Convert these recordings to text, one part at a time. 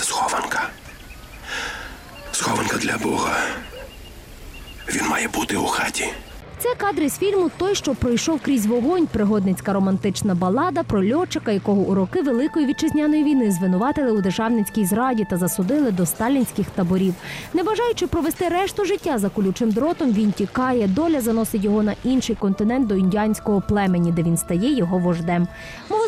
Це схованка. Схованка для Бога. Він має бути у хаті. Це кадри з фільму Той, що пройшов крізь вогонь. Пригодницька романтична балада про льотчика, якого у роки Великої вітчизняної війни звинуватили у державницькій зраді та засудили до сталінських таборів. Не бажаючи провести решту життя за колючим дротом, він тікає. Доля заносить його на інший континент до індіанського племені, де він стає його вождем.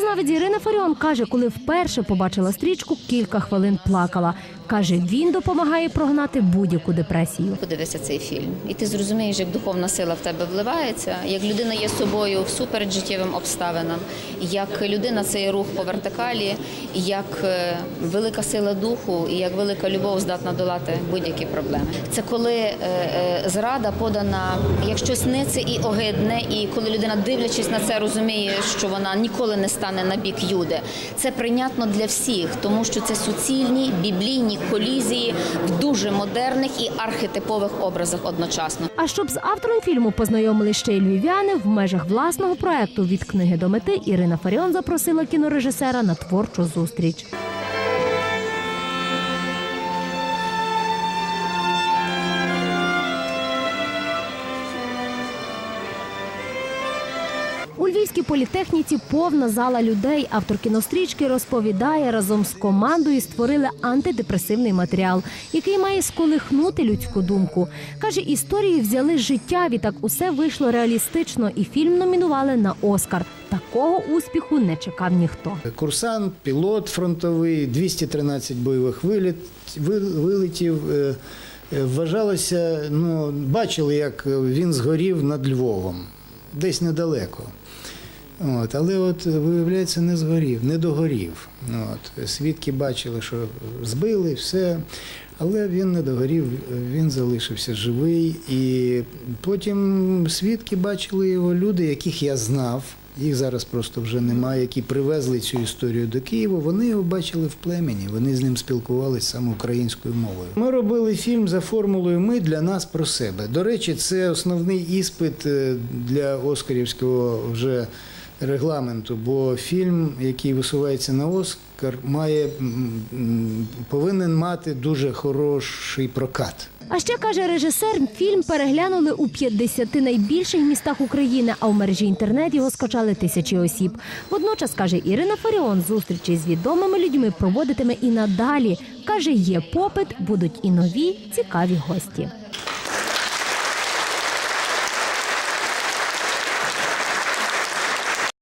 Мовознавець Ірина Фаріон каже, коли вперше побачила стрічку, кілька хвилин плакала. Каже, він допомагає прогнати будь-яку депресію. Подивися цей фільм, і ти зрозумієш, як духовна сила в тебе вливається, як людина є собою всуперед життєвим обставинам, як людина це є рух по вертикалі, як е, велика сила духу і як велика любов здатна долати будь-які проблеми. Це коли е, е, зрада подана як щось нице і огидне, і коли людина, дивлячись на це, розуміє, що вона ніколи не стане на бік Юди. Це прийнятно для всіх, тому що це суцільні біблійні колізії в дуже модерних і архетипових образах одночасно. А щоб з автором фільму познайомили ще й львів'яни, в межах власного проекту від книги до мети Ірина Фаріон запросила кінорежисера на творчу зустріч. У Львівській політехніці повна зала людей. Автор кінострічки розповідає, разом з командою створили антидепресивний матеріал, який має сколихнути людську думку. Каже, історії взяли життя. Відтак усе вийшло реалістично, і фільм номінували на Оскар. Такого успіху не чекав ніхто. Курсант, пілот фронтовий, 213 бойових виліт, вилетів. Е, е, Вважалося, ну, бачили, як він згорів над Львовом, десь недалеко. От, але от виявляється, не згорів, не догорів. От, свідки бачили, що збили, все. Але він не догорів, він залишився живий. І потім свідки бачили його люди, яких я знав. Їх зараз просто вже немає, які привезли цю історію до Києва. Вони його бачили в племені, вони з ним спілкувалися саме українською мовою. Ми робили фільм за формулою Ми для нас про себе. До речі, це основний іспит е, для Оскарівського вже регламенту, бо фільм, який висувається на Оскар, має повинен мати дуже хороший прокат. А ще каже режисер, фільм переглянули у 50 найбільших містах України, а в мережі інтернет його скачали тисячі осіб. Водночас каже Ірина Фаріон, зустрічі з відомими людьми проводитиме і надалі. каже, є попит, будуть і нові цікаві гості.